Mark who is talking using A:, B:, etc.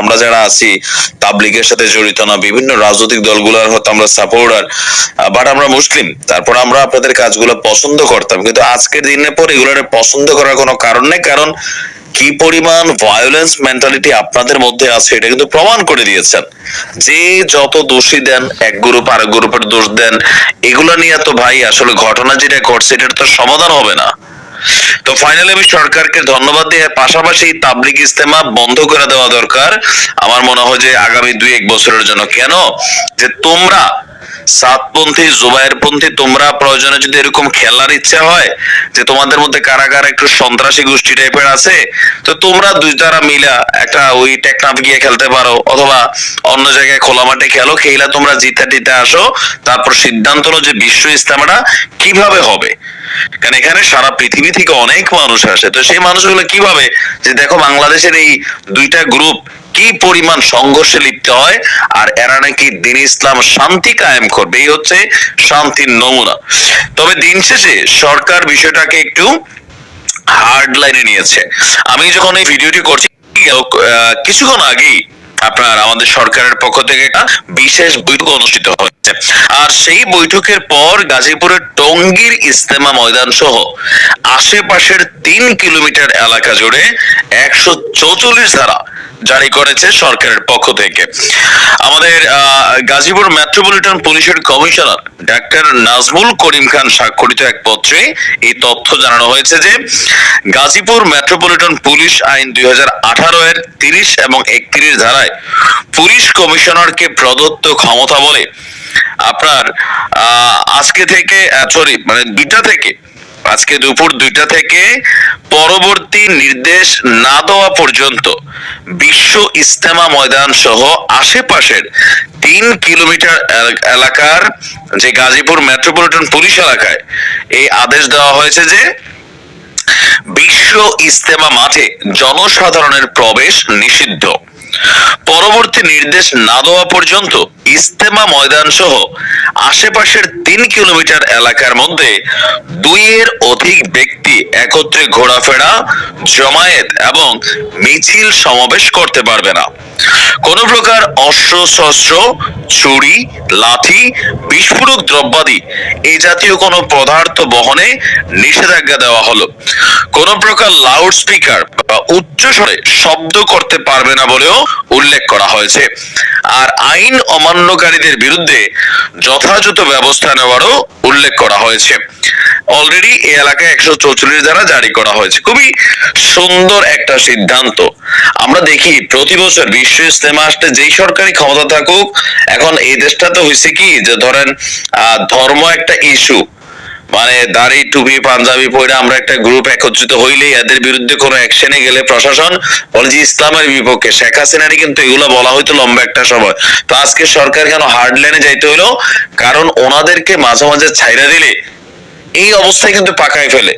A: আমরা যারা আছি তাবলিগের সাথে জড়িত না, বিভিন্ন রাজনৈতিক দলগুলোর হয়তো আমরা সাপোর্টার বাট আমরা মুসলিম। তারপর আমরা আপনাদের কাজগুলো পছন্দ করতাম। কিন্তু আজকের দিনের পর এগুলোর পছন্দ করার কোনো কারণ নেই, কারণ কি পরিমাণ ভায়োলেন্স মেন্টালিটি আপনাদের মধ্যে আছে, এটা কিন্তু প্রমাণ করে দিয়েছেন। যে যত দোষী দেন, এক গ্রুপ আরেক গ্রুপের দোষ দেন, এগুলো নিয়ে তো ভাই আসলে ঘটনা যেটা ঘটছে, এটার তো সমাধান হবে না। তো ফাইনালি আমি সরকারকে ধন্যবাদ দিয়ে পাশাপাশি তাবলিগ ইস্তেমা বন্ধ করে দেওয়া দরকার। আমার মনে হয় যে আগামী দুই এক বছরের জন্য। কেন? যে তোমরা সাতপন্থী, জুবাইরপন্থী, তোমরা প্রয়োজনে যদি এরকম খেলার ইচ্ছা হয়, যে তোমাদের মধ্যে কারাগার একটু সন্ত্রাসী গোষ্ঠী টাইপের আছে, তো তোমরা দুই তারা মিলা একটা ওই টেকনাফ গিয়ে খেলতে পারো, অথবা অন্য জায়গায় খোলা মাঠে খেলো, খেলা তোমরা জিতে টিতে আসো, তারপর সিদ্ধান্ত হলো যে বিশ্ব ইস্তেমাটা কীভাবে হবে। কারণ এখানে সারা পৃথিবী থেকে অনেক মানুষ আসে। তো সেই মানুষগুলো কীভাবে যে দেখো বাংলাদেশের এই দুইটা গ্রুপ কি পরিমাণ সংঘর্ষে লিপ্ত হয়, আর এরা নাকি দিন ইসলাম শান্তি কায়েম করবে, এই হচ্ছে শান্তির নমুনা। তবে দিন শেষে সরকার বিষয়টাকে একটু হার্ড লাইনে নিয়েছে। আমি যখন এই ভিডিওটি করছি কিছুক্ষণ আগেই আপনার আমাদের সরকারের পক্ষ থেকে বিশেষ বৈঠক অনুষ্ঠিত হচ্ছে। আর সেই বৈঠকের পর গাজীপুরের টঙ্গীর ইস্তেমা ময়দান সহ আশেপাশের তিন কিলোমিটার এলাকা জুড়ে একশো চৌচল্লিশ ধারা জারি করেছে সরকারের পক্ষ থেকে। আমাদের গাজীপুর মেট্রোপলিটন পুলিশের কমিশনার ডাক্তার নাজমুল করিম খান স্বাক্ষরিত এক পত্রে এই তথ্য জানানো হয়েছে যে গাজীপুর মেট্রোপলিটন পুলিশ আইন দুই হাজার আঠারো এর তিরিশ এবং একত্রিশ ধারায় পুলিশ কমিশনারকে প্রদত্ত ক্ষমতা বলে আপনার আজকে থেকে সরি মানে দুইটা থেকে, আজকে দুপুর দুইটা থেকে পরবর্তী নির্দেশ না দেওয়া পর্যন্ত বিশ্ব ইস্তেমা ময়দান সহ আশেপাশের তিন কিলোমিটার এল- এলাকার যে গাজীপুর মেট্রোপলিটন পুলিশ এলাকায় এই আদেশ দেওয়া হয়েছে যে বিশ্ব ইস্তেমা মাঠে জনসাধারণের প্রবেশ নিষিদ্ধ। পরবর্তী নির্দেশ না দেওয়া পর্যন্ত ইস্তেমা ময়দান সহ আশেপাশের তিন কিলোমিটার এলাকার মধ্যে দুইয়ের অধিক ব্যক্তি একত্রে ঘোরাফেরা, জমায়েত এবং মিছিল সমাবেশ করতে পারবে না। কোন প্রকার অস্ত্র, শস্ত্র, ছুরি লাঠি বিস্ফোরক দ্রব্যাদি এই জাতীয় কোনো পদার্থ বহনে নিষেধাজ্ঞা দেওয়া হলো। কোন প্রকার লাউড স্পিকার বা উচ্চ স্বরে শব্দ করতে পারবে না বলেও উল্লেখ করা হয়েছে। আর আইন অমান্যকারীদের বিরুদ্ধে যথাযথ ব্যবস্থা নেওয়ারও উল্লেখ করা হয়েছে। অলরেডি এই এলাকায় একশো চৌচল্লিশ দ্বারা জারি করা হয়েছে। খুবই সুন্দর একটা সিদ্ধান্ত। আমরা দেখি প্রতি বছর বিশ্ব ইস্তেমা আসতে যেই সরকারি ক্ষমতা থাকুক, এখন এই দেশটা তো হয়েছে কি যে ধরেন ধর্ম একটা ইস্যু মানে দাড়ি, টুপি, পাঞ্জাবি পরে আমরা একটা গ্রুপ একত্রিত হইলে এদের বিরুদ্ধে কোনো অ্যাকশনে গেলে প্রশাসন বলে যে ইসলামের বিপক্ষে। শেখ হাসিনারই কিন্তু এগুলো বলা হইতো লম্বা একটা সময়। তো আজকে সরকার কেন হার্ড লাইনে যাইতে হইল? কারণ ওনাদেরকে মাঝে মাঝে ছাইরা দিলে এই অবস্থায় কিন্তু পাকায় ফেলে।